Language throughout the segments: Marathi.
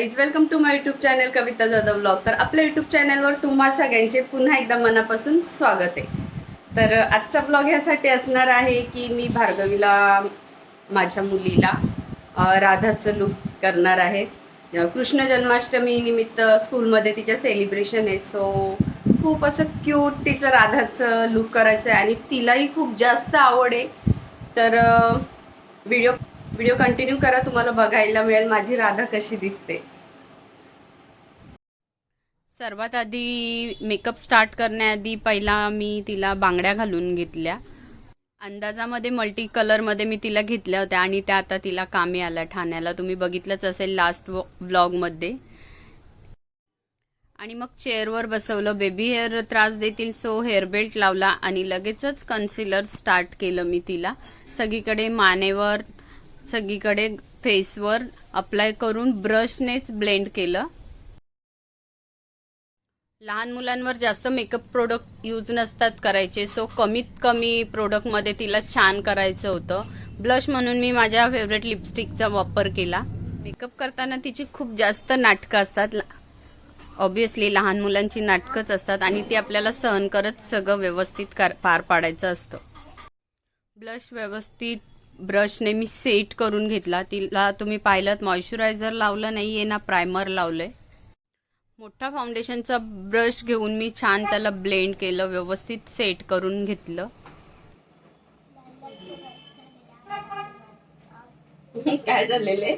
Guys welcome to my YouTube channel Kavita Jadhav blog तर आपल्या यूट्यूब चॅनलवर तुम्हा सगळ्यांचे पुन्हा एकदा मनापासून स्वागत आहे. तर आजचा ब्लॉग ह्यासाठी असणार आहे की मी भार्गवीला माझ्या मुलीला राधाचं लुक करणार आहे. कृष्ण जन्माष्टमी निमित्त स्कूलमध्ये तिच्या सेलिब्रेशन आहे. सो खूप असं क्यूट तिचं राधाचं लुक करायचं आहे आणि तिलाही खूप जास्त आवड आहे. तर व्हिडिओ व्हिडिओ कंटिन्यू करा तुम्हाला बघायला मिळेल. माझी राधा कशी दिसते. सर्वात आधी मेकअप स्टार्ट करण्याआधी पहिला मी तिला बांगड्या घालून घेतल्या. अंदाजामध्ये मल्टी कलरमध्ये मी तिला घेतल्या होत्या आणि त्या आता तिला कामी आल्या. ठाण्याला तुम्ही बघितलंच असेल लास्ट व्लॉगमध्ये आणि मग चेअरवर बसवलं. बेबी हेअर त्रास देतील सो हेअर बेल्ट लावला आणि लगेचच कन्सिलर स्टार्ट केलं मी तिला. सगळीकडे मानेवर सगळीकडे फेसवर अप्लाय करून ब्रशनेच ब्लेंड केलं. लहान मुलांवर जास्त मेकअप प्रोडक्ट यूज नसतात करायचे सो कमीत कमी प्रोडक्टमध्ये तिला छान करायचं होतं. ब्लश म्हणून मी माझ्या फेवरेट लिपस्टिकचा वापर केला. मेकअप करताना तिची खूप जास्त नाटकं असतात. ऑब्विसली लहान मुलांची नाटकंच असतात आणि ती आपल्याला सहन करत सगळं व्यवस्थित कर- पार पाडायचं असतं. ब्लश व्यवस्थित ब्रशने मी सेट करून घेतला. तिला तुम्ही पाहिलं मॉइश्चरायझर लावलं नाहीये ना प्रायमर लावलंय. मोठा फाउंडेशनचा ब्रश घेऊन मी छान त्याला ब्लेंड केलं व्यवस्थित सेट करून घेतलं. काय झालेले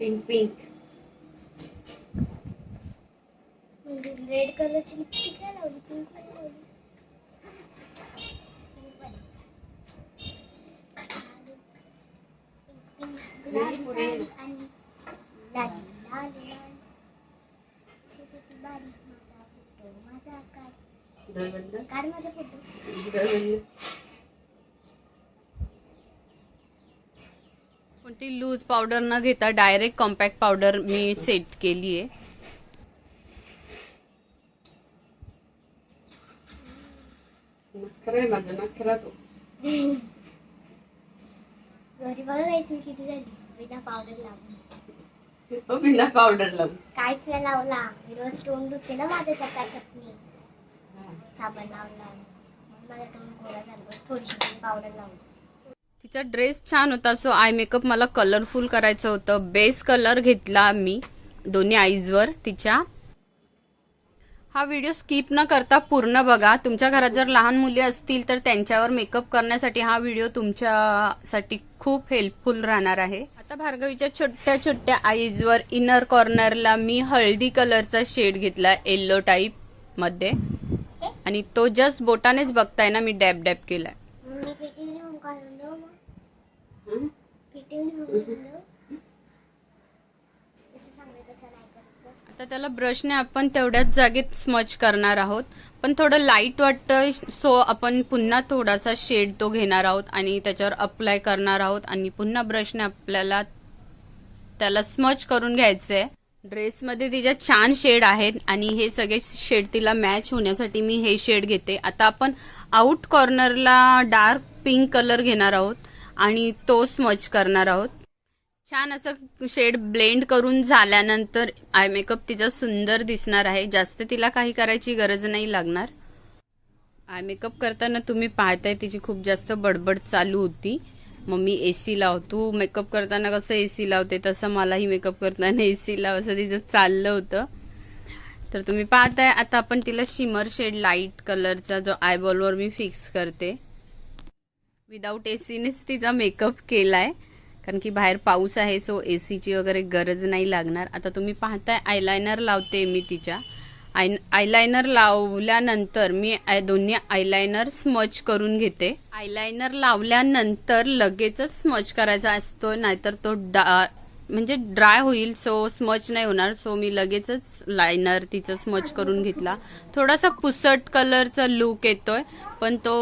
पिंक पिंक रेड कलरची लिपस्टिक लावली पिंक लावली नाही, पुढे. आणि लाल लाल लाल छोटी ती बारीक माझा फोटो माझा काढ माझा फोटो कोणती लूज पावडर न घेता डायरेक्ट कॉम्पॅक्ट पावडर मी सेट केली आहे नखरा माझं नखरा तो. बघा जायची किती झाली. बिना पावडर लावून. तो बिना पावडर लावून. काहीच नाही लावला. मी रोज तोंड धुते ना माझ्या चटा चटणी साबण लावून लावून. माझा तोंड झाला. बस थोडीशी पावडर लावून. तिचा ड्रेस छान होता. सो आय मेकअप मला कलरफुल करायचं होतं. बेस कलर घेतला मी. दोन्ही आईजवर तिच्या हा व्हिडिओ स्किप न करता पूर्ण बघा. तुमच्या घरात जर लहान मुली असतील तर त्यांच्यावर मेकअप करण्यासाठी हा व्हिडिओ तुमच्यासाठी खूप हेल्पफुल राहणार आहे. आता भार्गवीच्या छोट्या छोट्या आईजवर इनर कॉर्नरला मी हळदी कलरचा शेड घेतला येल्लो टाईपमध्ये. आणि तो जस्ट बोटानेच बघताय ना मी डॅब डॅब केलाय. आता त्याला ब्रशने आपण तेवढ्याच जागेत स्मच करणार आहोत. पण थोडं लाइट वाटतं सो आपण पुन्हा थोडासा शेड तो घेणार आहोत आणि त्याच्यावर अप्लाय करणार आहोत आणि पुन्हा ब्रशने आपल्याला त्याला स्मच करून घ्यायचंय. ड्रेसमध्ये तिच्या छान शेड आहेत आणि हे सगळे शेड तिला मॅच होण्यासाठी मी हे शेड घेते. आता आपण आउट कॉर्नरला डार्क पिंक कलर घेणार आहोत आणि तो स्मच करणार आहोत. छान असं शेड ब्लेंड करून झाल्यानंतर आय मेकअप तिचा सुंदर दिसणार आहे. जास्त तिला काही करायची गरज नाही लागणार. आय मेकअप करताना तुम्ही पाहताय तिची खूप जास्त बडबड चालू होती. मग मी ए सी लाव तू मेकअप करताना कसं ए सी लावते तसं मलाही मेकअप करताना ए सी लाव असं तिचं चाललं होतं. तर तुम्ही पाहताय आता आपण तिला शिमर शेड लाइट कलरचा जो आयबॉलवर मी फिक्स करते. विदाऊट एसीनेच तिचा मेकअप केलाय. कारण की बाहेर पाऊस आहे सो ए सीची वगैरे गरज नाही लागणार. आता तुम्ही पाहताय आयलायनर लावते मी तिच्या. आय आयलायनर लावल्यानंतर मी आय- दोन्ही आयलायनर स्मच करून घेते. आयलायनर लावल्यानंतर लगेचच स्मच करायचा असतो नाहीतर तो डा म्हणजे ड्राय होईल सो स्मच नाही होणार. सो मी लगेचच लायनर तिचं स्मच करून घेतला. थोडासा पुसट कलरचा लुक येतोय पण तो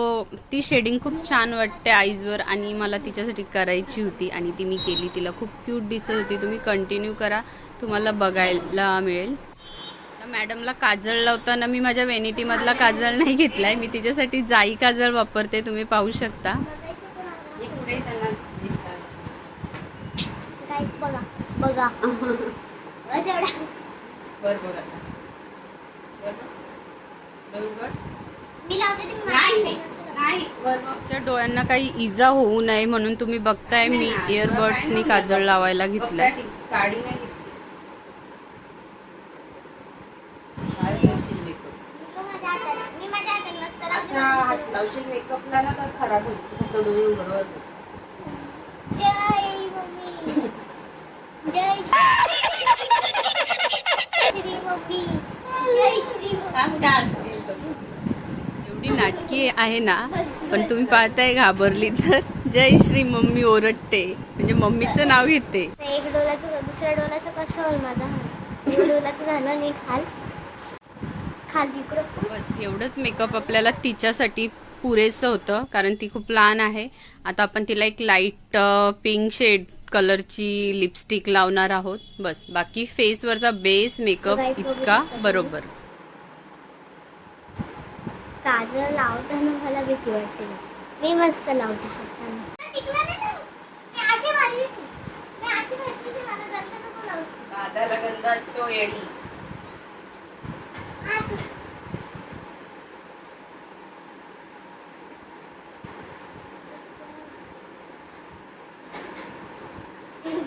ती शेडिंग खूप छान वाटते आईजवर आणि मला तिच्यासाठी करायची होती आणि ती मी केली. तिला खूप क्यूट दिसत होती. तुम्ही कंटिन्यू करा. तुम्हाला बघायला मिळेल. मॅडमला काजळ लावताना मी माझ्या वेनिटीमधला काजळ नाही घेतलाय. मी तिच्यासाठी जाई काजळ वापरते. तुम्ही पाहू शकता. काहीच बघा बघा. बस एवढा. बर बघ आता. वर बघ. डोळे उघड. मी लावते ते मी नाही माझ्या नाही वर बघ. तुमच्या डोळ्यांना काही इजा होऊ नये म्हणून तुम्ही बघताय मी इयरबड्सनी काजळ लावायला घेतलंय. नाही हात. लावशील मेकअपला ना तर खराब होईल. डोळे बघ. जय मम्मी जय श्री श्री मम्मी जय श्री थांब मम्मी काय असतील तर. एवढी नाटकी आहे ना पण तुम्ही पाहताय घाबरली तर. जय श्री मम्मी ओरडते. म्हणजे मम्मीचं नाव घेते. एक डोलाचं दुसऱ्या डोलाचं कसं होईल माझा? डोलाचं झालं नीट हाल. खाली. बस एवढंच मेकअप आपल्याला तिच्यासाठी पुरेसं होतं कारण ती खूप लहान आहे. आता आपण तिला एक लाइट पिंक शेड कलरची लिपस्टिक लावणार आहोत. बस बाकी फेसवरचा बेस मेकअप इतका. बरोबर. काजळ लावताना मला भीती वाटते. मी मस्त लावते हाताने. दादाला गंध असतो येडी हा, तू.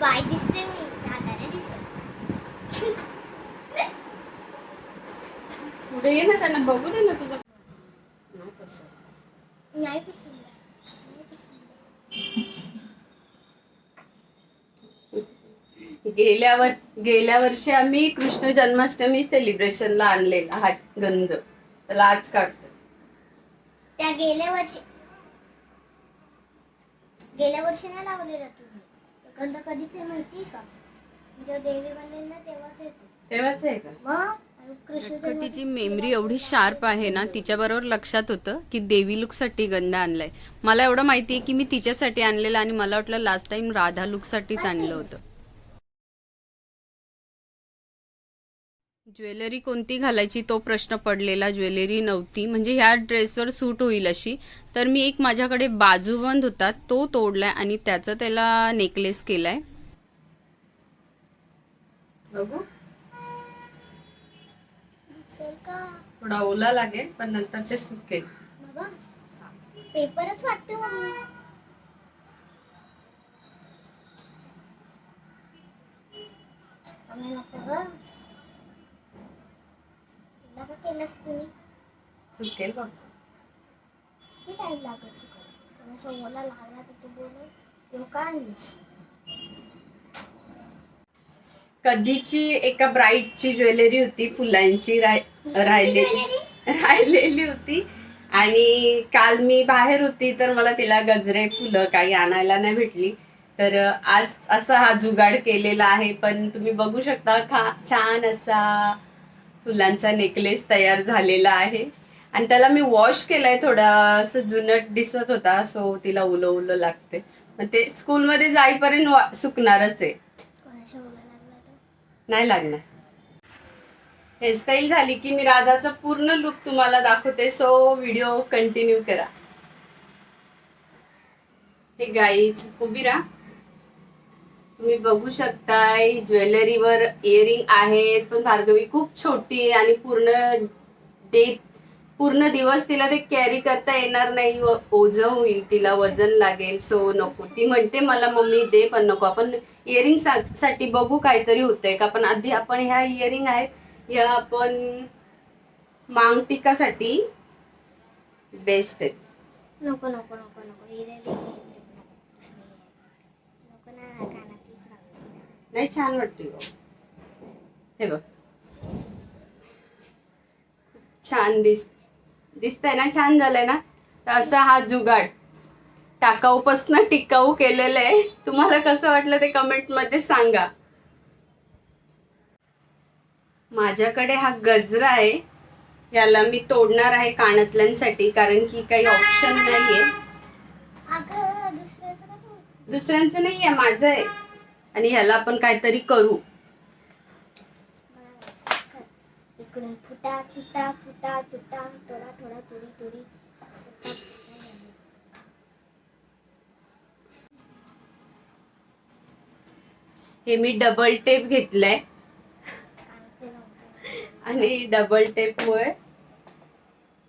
बाय दिसते मी दादाने दिसत पुढे ये ना त्यांना बघू दे ना तुझं. नाही. नाही. गेल्या वर गेल्या वर्षी आम्ही कृष्ण जन्माष्टमी सेलिब्रेशनला आणलेला हा गंध. त्याला आज काढतो त्या गेल्या वर्षी गेल्या वर्षी नाही लावलेला तुम्ही गंध कधीच आहे माहिती का? जेव्हा देवी बनेल ना तेव्हाच येतो. तेव्हाच आहे का? मग? तिची मेमरी एवढी शार्प आहे ना तिच्याबरोबर लक्षात होतं की देवी लुकसाठी गंध आणलाय. मला एवढं माहितीये की मी तिच्यासाठी आणलेलं आणि मला वाटलं लास्ट टाइम राधा लुकसाठीच आणलं होतं. ज्वेलरी कोणती घालायची तो प्रश्न पडलेला ज्वेलरी नव्हती. म्हणजे ह्या ड्रेसवर सूट होईल अशी. तर मी एक माझ्याकडे बाजूबंद होता तो तोडलाय आणि त्याचा त्याला नेकलेस केलाय. बघू. थोडा ओला लागेल पण नंतर ते सुकेल. पेपरच वाटतो सुकेल बघ. किती टाइम पण असं ओला लागला तर तू बोल येऊ का आणलीस? कधीची एका ब्राईटची ज्वेलरी होती फुलांची राय- राहिलेली. राहिलेली होती. आणि काल मी बाहेर होती तर मला तिला गजरे फुलं काही आणायला नाही भेटली. तर आज असा हा जुगाड केलेला आहे पण तुम्ही बघू शकता खा छान असा फुलांचा नेकलेस तयार झालेला आहे. आणि त्याला मी वॉश केलाय थोडा असं जुनट दिसत होता सो तिला उलं उलं लागते मग ते स्कूलमध्ये जाईपर्यंत वा- सुकणारच आहे कोणाच्या ओला लागला तर नाही लागणार. हेअरस्टाईल झाली की मी राधाचा पूर्ण लुक तुम्हाला दाखवते. सो व्हिडिओ कंटिन्यू करा. हे गाईज उभी राहा. तुम्ही बघू शकताय ज्वेलरीवर इयरिंग आहेत पण भार्गवी खूप छोटी आहे आणि पूर्ण डेथ पूर्ण दिवस तिला ते कॅरी करता येणार नाही व ओझं होईल तिला वजन लागेल सो नको. ती म्हणते मला मम्मी दे पण नको. आपण इयरिंगसाठी बघू काहीतरी होतंय का. पण आधी आपण ह्या इयरिंग आहेत या आपण मांगटिकासाठी बेस्ट आहेत. नको नको नको नको. नाही छान वाटते. हे बघ. छान दिस दिसतंय ना छान झालंय ना? तर असा हा जुगाड. टाकाऊपासनं टिकाऊ केलेलं आहे. तुम्हाला कसं वाटलं ते कमेंटमध्ये सांगा. माझ्याकडे हा गजरा आहे. याला मी तोडणार आहे कानातल्यांसाठी कारण की काही ऑप्शन नाहीये. दुसऱ्यांचं नाहीये माझं आहे. आणि ह्याला आपण काहीतरी करू बस. फुटा तुटा फुटा तुटा थोडा थोडा तुडी तुडी फुटा, फुटा झाली. हे मी डबल टेप घेतलंय. आणि डबल टेपमुळे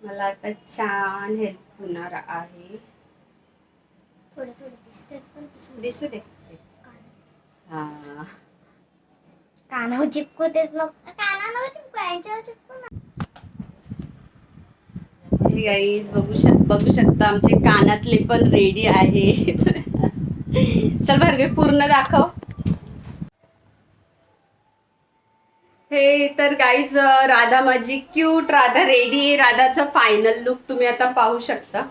मला आता छान हेल्प होणार आहे. थोडे थोडे दिसतात पण दिसू दे. हा. कानावर चिपकू तेच नको. कानावर चिपकू यांच्यावर चिपकू ना गाईज बघू शक बघू शकता आमचे कानातले पण रेडी आहे. चल भार्गवी पूर्ण दाखव. हे तर गाईज राधा माझी क्यूट राधा रेडी आहे राधाचा फायनल लुक तुम्ही आता पाहू शकता.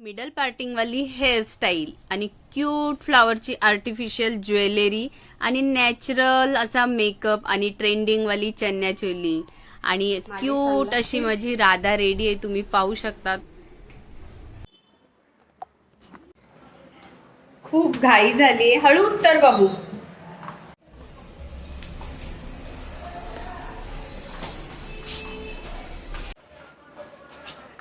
मिडल पार्टिंगवाली हेअरस्टाईल आणि क्यूट फ्लावरची आर्टिफिशियल ज्वेलरी आणि नॅचरल असा मेकअप आणि ट्रेंडिंगवाली चन्या चोली आणि क्यूट अशी माझी राधा रेडी आहे तुम्ही पाहू शकता खूप घाई झाली हळू उत्तर बाबू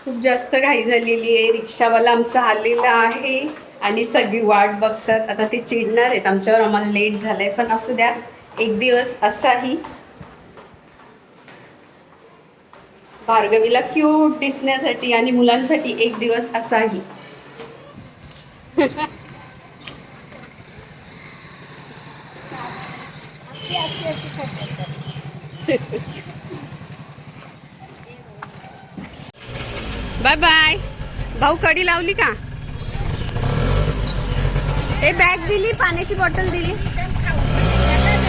खूप जास्त घाई झालेली आहे. रिक्षावाला आमचा आलेला आहे आणि सगळी वाट बघतात. आता ते चिडणार आहेत. आमच्यावर आम्हाला लेट झालंय. पण असू द्या. एक दिवस असाही. भार्गवीला क्यूट दिसण्यासाठी आणि मुलांसाठी एक दिवस असाही. बाय बाय भाऊ कडी लावली का? हे बॅग दिली पाण्याची बॉटल दिली.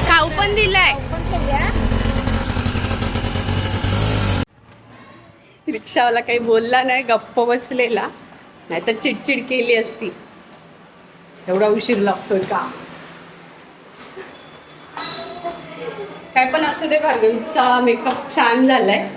खाऊ पण दिलाय. रिक्षावाला काही बोलला नाही गप्प बसलेला. नाहीतर चिडचिड केली असती. एवढा उशीर लागतोय का? काय पण असू दे भार्गवीचा मेकअप छान झालाय.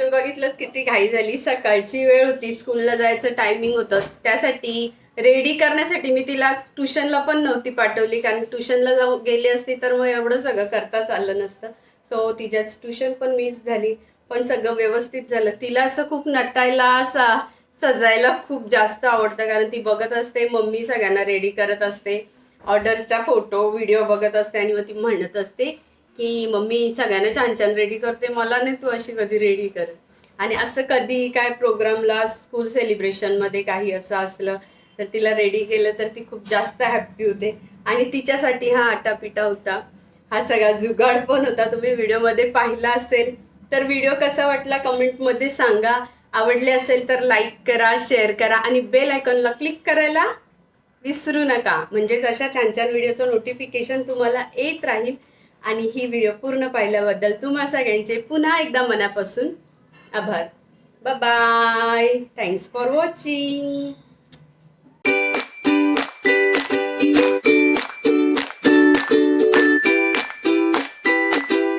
तुम्ही बघितलं किती घाई झाली. सकाळची वेळ होती स्कूलला जायचं टायमिंग होतं. त्यासाठी रेडी करण्यासाठी मी तिला ट्युशनला पण नव्हती पाठवली. कारण ट्युशनला जाऊ गेली असती तर मग एवढं सगळं करता चाललं नसतं. सो तिच्याच ट्युशन पण मिस झाली. पण सगळं व्यवस्थित झालं. तिला असं खूप नटायला असा सजायला खूप जास्त आवडतं. कारण ती बघत असते मम्मी सगळ्यांना रेडी करत असते. ऑर्डर्सचा फोटो व्हिडिओ बघत असते आणि मग ती म्हणत असते की मम्मी सगळ्यांना छान छान रेडी करते. मला नाही तू अशी कधी रेडी कर आणि असं कधी काय प्रोग्रामला स्कूल सेलिब्रेशनमध्ये काही असं असलं तर तिला रेडी केलं तर ती खूप जास्त हॅप्पी होते. आणि तिच्यासाठी हा आटापिटा होता. हा सगळा जुगाड पण होता. तुम्ही व्हिडिओमध्ये पाहिला असेल तर व्हिडिओ कसा वाटला कमेंटमध्ये सांगा. आवडले असेल तर लाईक करा शेअर करा आणि बेल आयकॉनला क्लिक करायला विसरू नका. म्हणजेच अशा छान छान व्हिडिओचं नोटिफिकेशन तुम्हाला येत राहील. आणि ही व्हिडिओ पूर्ण पाहिल्याबद्दल तुम्हा सगळ्यांचे पुन्हा एकदा मनापासून आभार. Bye thanks for watching